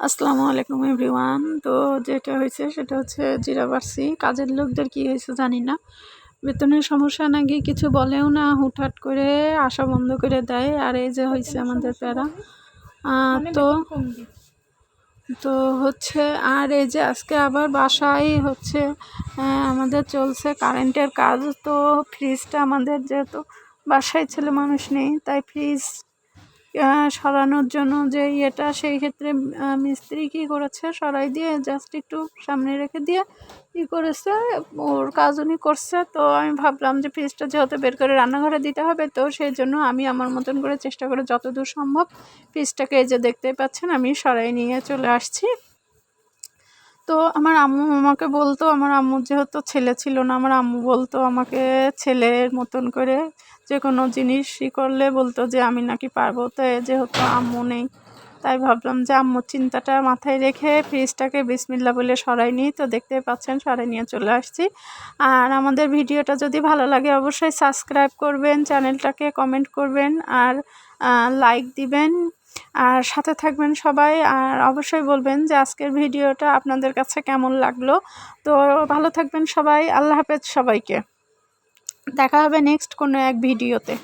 আসসালামু আলাইকুম এভরিওয়ান। তো যেটা হয়েছে সেটা হচ্ছে জিরা বাড়ছি কাজের লোকদের কি হয়েছে জানি না। বেতনের সমস্যা নাকি কিছু বলেও না হুটহাট করে আসা বন্ধ করে দেয়। আর এই যে হয়েছে আমাদের প্যারা। তো তো হচ্ছে আর এই যে আজকে আবার বাসায় হচ্ছে আমাদের চলছে কারেন্টের কাজ। তো ফ্রিজটা আমাদের যেহেতু বাসায় ছেলে মানুষ নেই তাই ফ্রিজ সরানোর জন্য যে ইয়েটা, সেই ক্ষেত্রে মিস্ত্রি কী করেছে? সরাই দিয়ে জাস্ট একটু সামনে রেখে দিয়ে ই করেছে, ওর কাজ উনি করছে। তো আমি ভাবলাম যে ফ্রিজটা যেহেতু বের করে রান্নাঘরে দিতে হবে, তো সেই জন্য আমি আমার মতন করে চেষ্টা করে যতদূর সম্ভব ফ্রিজটাকে এই যে দেখতে পাচ্ছেন, আমি সরাই নিয়ে চলে আসছি। তো আমার আম্মু আমাকে বলতো, আমার আম্মু যেহেতু ছেলে ছিল না, আমার আম্মু বলতো আমাকে ছেলের মতন করে যে কোনো জিনিস ই করলে বলতো যে আমি নাকি পারব। তো যেহেতু আম্মু নেই, তাই ভাবলাম যে আম্মুর চিন্তাটা মাথায় রেখে ফ্রিজটাকে বিসমিল্লা বলে সরাই নিই। তো দেখতে পাচ্ছেন সরাই নিয়ে চলে আসছি। আর আমাদের ভিডিওটা যদি ভালো লাগে অবশ্যই সাবস্ক্রাইব করবেন, চ্যানেলটাকে কমেন্ট করবেন, আর লাইক দিবেন। আর সাথে থাকবেন সবাই। আর অবশ্যই বলবেন যে আজকের ভিডিওটা আপনাদের কাছে কেমন লাগল। তো ভালো থাকবেন সবাই। আল্লাহ হাফেজ সবাইকে। দেখা হবে নেক্সট কোনো এক ভিডিওতে।